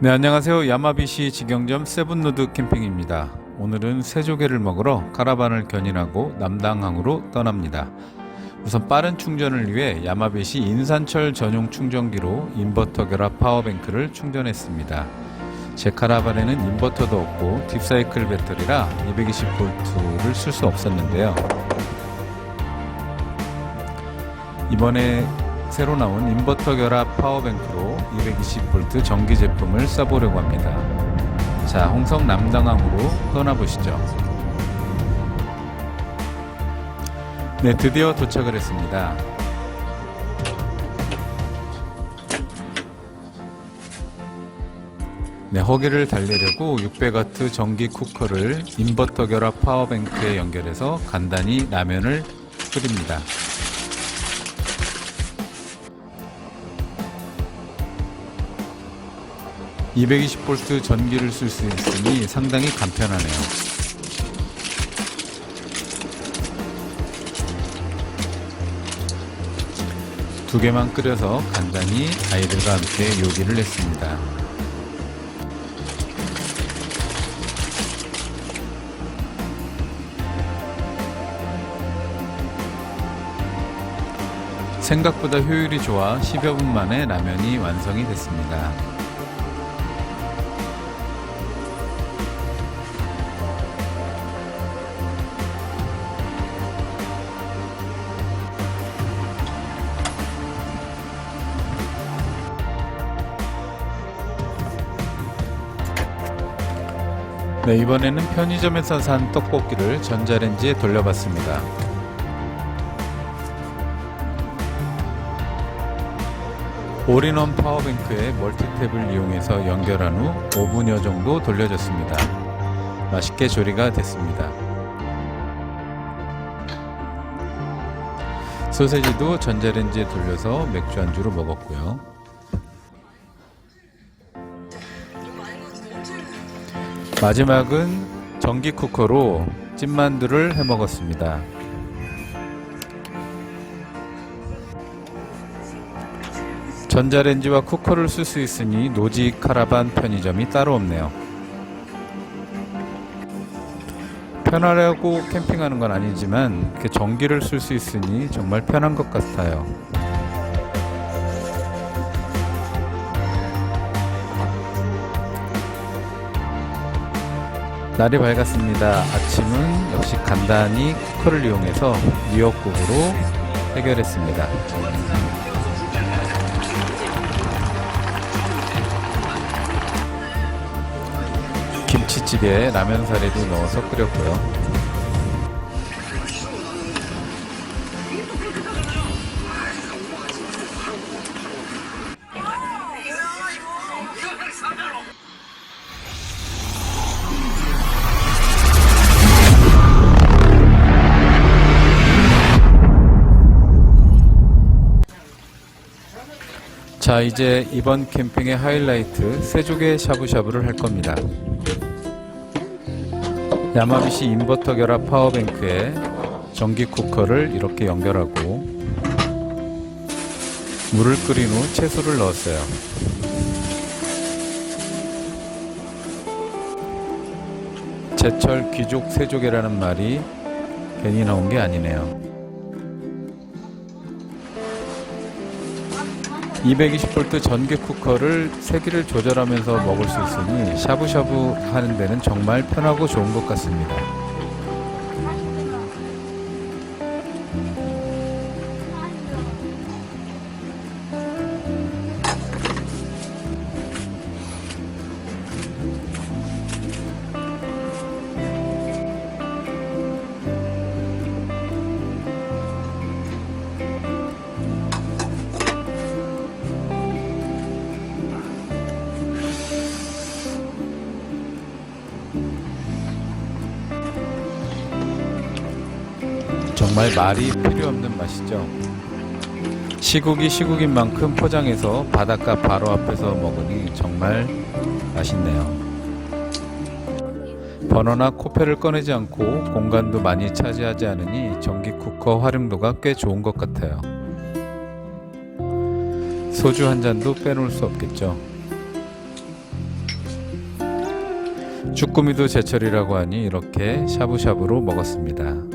네 안녕하세요. 야마비시 직영점 세븐로드 캠핑입니다. 오늘은 새조개를 먹으러 카라반을 견인하고 남당항으로 떠납니다. 우선 빠른 충전을 위해 야마비시 인산철 전용 충전기로 인버터 결합 파워뱅크를 충전했습니다. 제 카라반에는 인버터도 없고 딥사이클 배터리라 220V를 쓸 수 없었는데요. 이번에 새로 나온 인버터 결합 파워뱅크로 220V 전기 제품을 써보려고 합니다. 자, 홍성 남당항으로 떠나보시죠. 네, 드디어 도착을 했습니다. 네, 허기를 달래려고 600W 전기 쿠커를 인버터 결합 파워뱅크에 연결해서 간단히 라면을 끓입니다. (220V) 전기를 쓸 수 있으니 상당히 간편하네요. 두 개만 끓여서 간단히 아이들과 함께 요리를 했습니다. 생각보다 효율이 좋아 10여 분 만에 라면이 완성이 됐습니다. 네, 이번에는 편의점에서 산 떡볶이를 전자레인지에 돌려봤습니다. 올인원 파워뱅크에 멀티탭을 이용해서 연결한 후 5분여 정도 돌려줬습니다. 맛있게 조리가 됐습니다. 소세지도 전자레인지에 돌려서 맥주 안주로 먹었고요. 마지막은 전기 쿠커로 찐만두를 해 먹었습니다. 전자레인지와 쿠커를 쓸 수 있으니 노지 카라반 편의점이 따로 없네요. 편하려고 캠핑하는 건 아니지만 전기를 쓸 수 있으니 정말 편한 것 같아요. 날이 밝았습니다. 아침은 역시 간단히 쿠커를 이용해서 미역국으로 해결했습니다. 김치찌개에 라면 사리도 넣어서 끓였고요. 자, 이제 이번 캠핑의 하이라이트 새조개 샤브샤브를 할 겁니다. 야마비시 인버터 결합 파워뱅크에 전기 쿠커를 이렇게 연결하고 물을 끓인 후 채소를 넣었어요. 제철 귀족 새조개라는 말이 괜히 나온 게 아니네요. 220V 전기 쿠커를 세기를 조절하면서 먹을 수 있으니 샤브샤브 하는 데는 정말 편하고 좋은 것 같습니다. 정말 말이 필요 없는 맛이죠. 시국이 시국인 만큼 포장해서 바닷가 바로 앞에서 먹으니 정말 맛있네요. 버너나 코펠을 꺼내지 않고 공간도 많이 차지하지 않으니 전기 쿠커 활용도가 꽤 좋은 것 같아요. 소주 한 잔도 빼놓을 수 없겠죠. 쭈꾸미도 제철이라고 하니 이렇게 샤브샤브로 먹었습니다.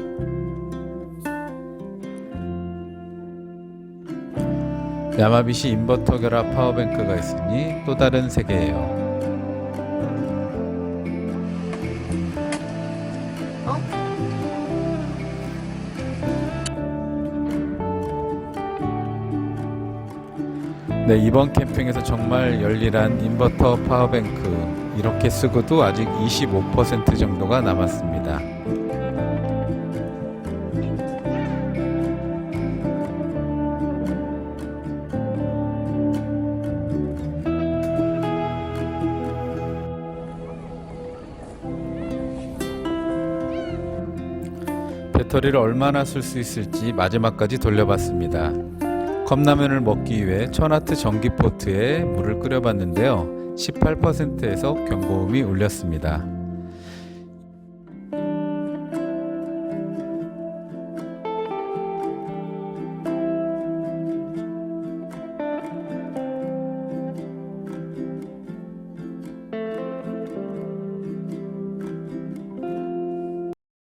야마비시 인버터 결합 파워뱅크가 있으니 또 다른 세계예요. 네, 이번 캠핑에서 정말 열일한 인버터 파워뱅크 이렇게 쓰고도 아직 25% 정도가 남았습니다. 배터리를 얼마나 쓸 수 있을지 마지막까지 돌려봤습니다. 컵라면을 먹기 위해 천와트 전기 포트에 물을 끓여봤는데요. 18%에서 경고음이 울렸습니다.